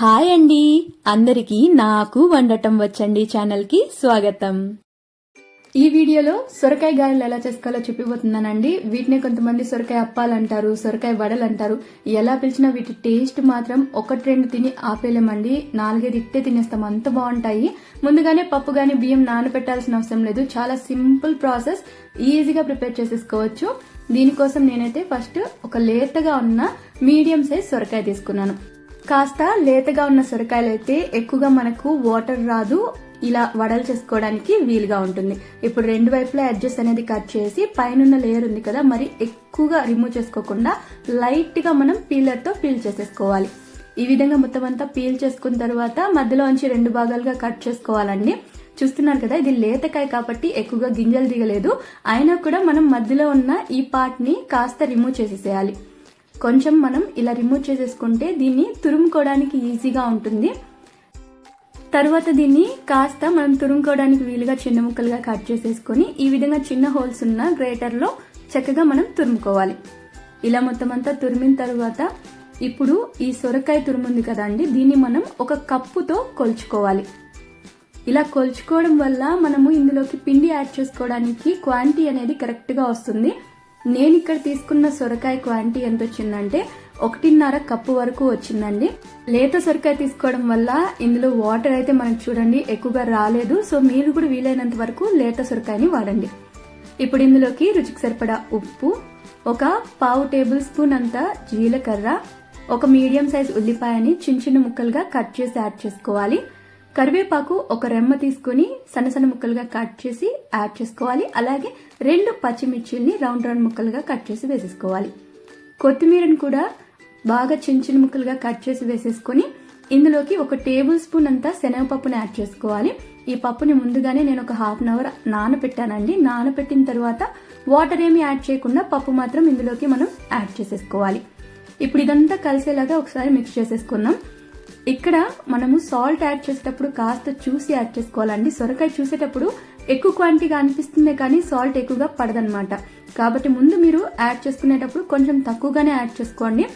Hi అండి. అందరికీ నాకు వండటం వచ్చండి ఛానల్కి స్వాగతం. ఈ వీడియోలో సొరకాయ గారెలు ఎలా చేసుకోవాలో చూపిపోతున్నానండి వీటిని కొంతమంది సొరకాయ అప్పాలు అంటారు సొరకాయ వడలు అంటారు ఎలా పిలిచినా వీటి టేస్ట్ మాత్రం ఒకటి రెండు తిని ఆపేలేమండి నాలుగైదు ఇట్టే తినేస్తాం అంత బాగుంటాయి. ముందుగానే పప్పు కానీ బియ్యం నానబెట్టాల్సిన అవసరం లేదు. చాలా సింపుల్ ప్రాసెస్. ఈజీగా ప్రిపేర్ చేసేసుకోవచ్చు. దీనికోసం నేనైతే ఫస్ట్ ఒక లేతగా ఉన్న మీడియం సైజ్ సొరకాయ తీసుకున్నాను. కాస్త లేతగా ఉన్న సొరకాయలు అయితే ఎక్కువగా మనకు వాటర్ రాదు. ఇలా వడలు చేసుకోవడానికి వీలుగా ఉంటుంది. ఇప్పుడు రెండు వైపులా అడ్జస్ట్ అనేది కట్ చేసి పైన లేయర్ ఉంది కదా మరి ఎక్కువగా రిమూవ్ చేసుకోకుండా లైట్గా మనం పీలర్తో పీల్ చేసేసుకోవాలి. ఈ విధంగా మొత్తం అంతా పీల్ చేసుకున్న తర్వాత మధ్యలోంచి రెండు భాగాలుగా కట్ చేసుకోవాలండి. చూస్తున్నారు కదా ఇది లేతకాయ కాబట్టి ఎక్కువగా గింజలు దిగలేదు. అయినా కూడా మనం మధ్యలో ఉన్న ఈ పార్ట్ని కాస్త రిమూవ్ చేసేసేయాలి. కొంచెం మనం ఇలా రిమూవ్ చేసేసుకుంటే దీన్ని తురుముకోవడానికి ఈజీగా ఉంటుంది. తర్వాత దీన్ని కాస్త మనం తురుముకోవడానికి వీలుగా చిన్న ముక్కలుగా కట్ చేసేసుకొని ఈ విధంగా చిన్న హోల్స్ ఉన్న గ్రేటర్లో చక్కగా మనం తురుముకోవాలి. ఇలా మొత్తం అంతా తురిమిన తర్వాత ఇప్పుడు ఈ సొరకాయ తురుముంది కదండి దీన్ని మనం ఒక కప్పుతో కొలుచుకోవాలి. ఇలా కొలుచుకోవడం వల్ల మనము ఇందులోకి పిండి యాడ్ చేసుకోవడానికి క్వాంటిటీ అనేది కరెక్ట్గా వస్తుంది. నేను ఇక్కడ తీసుకున్న సొరకాయ క్వాంటిటీ ఎంత వచ్చిందంటే ఒకటిన్నర కప్పు వరకు వచ్చిందండి. లేత సొరకాయ తీసుకోవడం వల్ల ఇందులో వాటర్ అయితే మనకు చూడండి ఎక్కువగా రాలేదు. సో మీరు కూడా వీలైనంత వరకు లేత సొరకాయని వాడండి. ఇప్పుడు ఇందులోకి రుచికి సరిపడా ఉప్పు ఒక పావు టేబుల్ స్పూన్ అంత జీలకర్ర ఒక మీడియం సైజ్ ఉల్లిపాయని చిన్న చిన్న ముక్కలుగా కట్ చేసి యాడ్ చేసుకోవాలి. కరివేపాకు ఒక రెమ్మ తీసుకుని సన్న సన్న ముక్కలుగా కట్ చేసి యాడ్ చేసుకోవాలి. అలాగే రెండు పచ్చిమిర్చిల్ని రౌండ్ రౌండ్ ముక్కలుగా కట్ చేసి వేసేసుకోవాలి. కొత్తిమీరను కూడా బాగా చిన్న చిన్న ముక్కలుగా కట్ చేసి వేసేసుకొని ఇందులోకి ఒక టేబుల్ స్పూన్ అంతా శనగపప్పుని యాడ్ చేసుకోవాలి. ఈ పప్పుని ముందుగానే నేను ఒక హాఫ్ అన్ అవర్ నానబెట్టానండి నానబెట్టిన తర్వాత వాటర్ ఏమి యాడ్ చేయకుండా పప్పు మాత్రం ఇందులోకి మనం యాడ్ చేసేసుకోవాలి. ఇప్పుడు ఇదంతా కలిసేలాగా ఒకసారి మిక్స్ చేసేసుకుందాం. ఇక్కడ మనము సాల్ట్ యాడ్ చేసేటప్పుడు కాస్త చూసి యాడ్ చేసుకోవాలండి. సొరకాయ చూసేటప్పుడు ఎక్కువ క్వాంటిటీగా అనిపిస్తుంది కానీ సాల్ట్ ఎక్కువగా పడదనమాట కాబట్టి ముందు మీరు యాడ్ చేసుకునేటప్పుడు కొంచెం తక్కువగానే యాడ్ చేసుకోండి.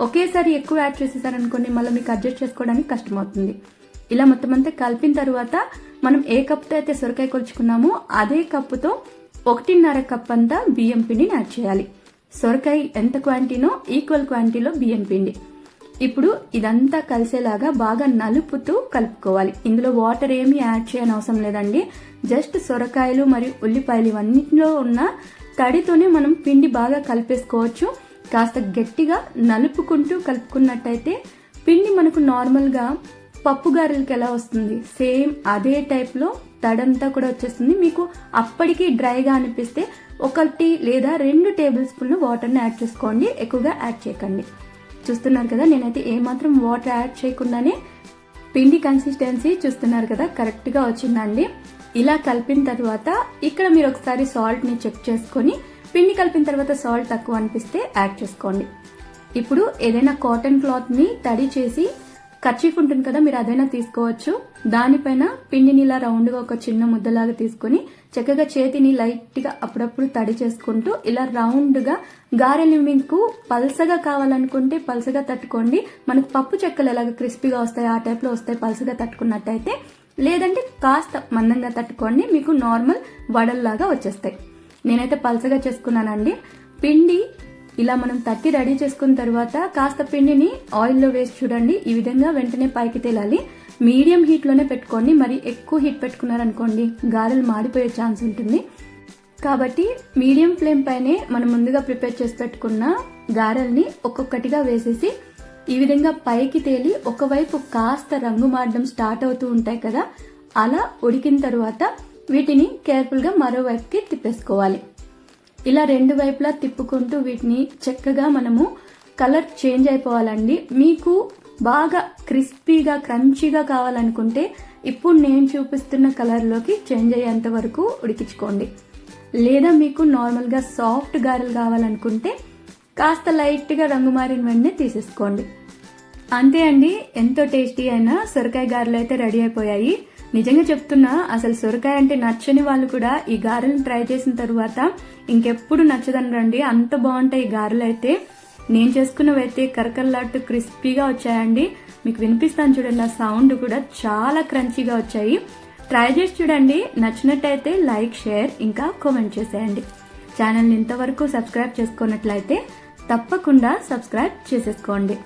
ఒకేసారి ఎక్కువ యాడ్ చేసేసారనుకోండి మళ్ళీ మీకు అడ్జస్ట్ చేసుకోవడానికి కష్టమవుతుంది. ఇలా మొత్తం అంతా కలిపిన తర్వాత మనం ఏ కప్తో అయితే సొరకాయ కొలుచుకున్నామో అదే కప్పుతో ఒకటిన్నర కప్ అంతా బియ్యం పిండిని యాడ్ చేయాలి. సొరకాయ ఎంత క్వాంటిటీనో ఈక్వల్ క్వాంటిటీలో బియ్యం పిండి. ఇప్పుడు ఇదంతా కలిసేలాగా బాగా నలుపుతూ కలుపుకోవాలి. ఇందులో వాటర్ ఏమీ యాడ్ చేయని అవసరం లేదండి. జస్ట్ సొరకాయలు మరియు ఉల్లిపాయలు ఇవన్నిటిలో ఉన్న తడితోనే మనం పిండి బాగా కలిపేసుకోవచ్చు. కాస్త గట్టిగా నలుపుకుంటూ కలుపుకున్నట్టయితే పిండి మనకు నార్మల్గా పప్పు గారెలకి ఎలా వస్తుంది? సేమ్ అదే టైప్లో తడంతా కూడా వచ్చేస్తుంది. మీకు అప్పటికి డ్రైగా అనిపిస్తే ఒకటి లేదా రెండు టేబుల్ స్పూన్లు వాటర్ని యాడ్ చేసుకోండి. ఎక్కువగా యాడ్ చేయకండి. చూస్తున్నారు కదా నేనైతే ఏమాత్రం వాటర్ యాడ్ చేయకుండానే పిండి కన్సిస్టెన్సీ చూస్తున్నారు కదా కరెక్ట్గా వచ్చిందండి. ఇలా కలిపిన తర్వాత ఇక్కడ మీరు ఒకసారి సాల్ట్ని చెక్ చేసుకొని పిండి కలిపిన తర్వాత సాల్ట్ తక్కువ అనిపిస్తే యాడ్ చేసుకోండి. ఇప్పుడు ఏదైనా కాటన్ క్లాత్ని తడి చేసి కర్చీఫ్ ఉంటుంది కదా మీరు అదైనా తీసుకోవచ్చు. దానిపైన పిండిని ఇలా రౌండ్గా ఒక చిన్న ముద్దలాగా తీసుకొని చక్కగా చేతిని లైట్గా అప్పుడప్పుడు తడి చేసుకుంటూ ఇలా రౌండ్గా గారెలు మీకు పల్సగా కావాలనుకుంటే పల్సగా తట్టుకోండి. మనకు పప్పు చెక్కలు ఎలాగ క్రిస్పీగా వస్తాయి ఆ టైప్లో వస్తాయి పల్సగా తట్టుకున్నట్టయితే. లేదంటే కాస్త మందంగా తట్టుకోండి మీకు నార్మల్ వడల్లాగా వచ్చేస్తాయి. నేనైతే పల్సగా చేసుకున్నానండి. పిండి ఇలా మనం తట్టి రెడీ చేసుకున్న తర్వాత కాస్త పిండిని ఆయిల్లో వేసి చూడండి. ఈ విధంగా వెంటనే పైకి తేలాలి. మీడియం హీట్లోనే పెట్టుకోండి. మరి ఎక్కువ హీట్ పెట్టుకున్నారనుకోండి గారెలు మాడిపోయే ఛాన్స్ ఉంటుంది. కాబట్టి మీడియం ఫ్లేమ్ పైనే మనం ముందుగా ప్రిపేర్ చేసి పెట్టుకున్న గారెల్ని ఒక్కొక్కటిగా వేసేసి ఈ విధంగా పైకి తేలి ఒకవైపు కాస్త రంగు మారడం స్టార్ట్ అవుతూ ఉంటాయి కదా. అలా ఉడికిన తర్వాత వీటిని కేర్ఫుల్గా మరోవైపుకి తిప్పేసుకోవాలి. ఇలా రెండు వైపులా తిప్పుకుంటూ వీటిని చక్కగా మనము కలర్ చేంజ్ అయిపోవాలండి. మీకు బాగా క్రిస్పీగా క్రంచీగా కావాలనుకుంటే ఇప్పుడు నేను చూపిస్తున్న కలర్లోకి చేంజ్ అయ్యేంత వరకు ఉడికించుకోండి. లేదా మీకు నార్మల్గా సాఫ్ట్ గారెలు కావాలనుకుంటే కాస్త లైట్గా రంగు మారిన వెంటనే తీసేసుకోండి. అంతే అండి ఎంతో టేస్టీ అయిన సొరకాయ గారెలు అయితే రెడీ అయిపోయాయి. నిజంగా చెప్తున్నా అసలు సొరకాయ అంటే నచ్చని వాళ్ళు కూడా ఈ గారెలను ట్రై చేసిన తర్వాత ఇంకెప్పుడు నచ్చదని రండి అంత బాగుంటాయి ఈ గారెలు అయితే. నేను చేసుకున్నవైతే కరకల్లాట్టు క్రిస్పీగా వచ్చాయండి. మీకు వినిపిస్తాను చూడండి ఆ సౌండ్ కూడా చాలా క్రంచీగా వచ్చాయి. ట్రై చేసి చూడండి నచ్చినట్టయితే లైక్ షేర్ ఇంకా కామెంట్ చేసేయండి. ఛానల్ని ఇంతవరకు సబ్స్క్రైబ్ చేసుకున్నట్లయితే తప్పకుండా సబ్స్క్రైబ్ చేసేసుకోండి.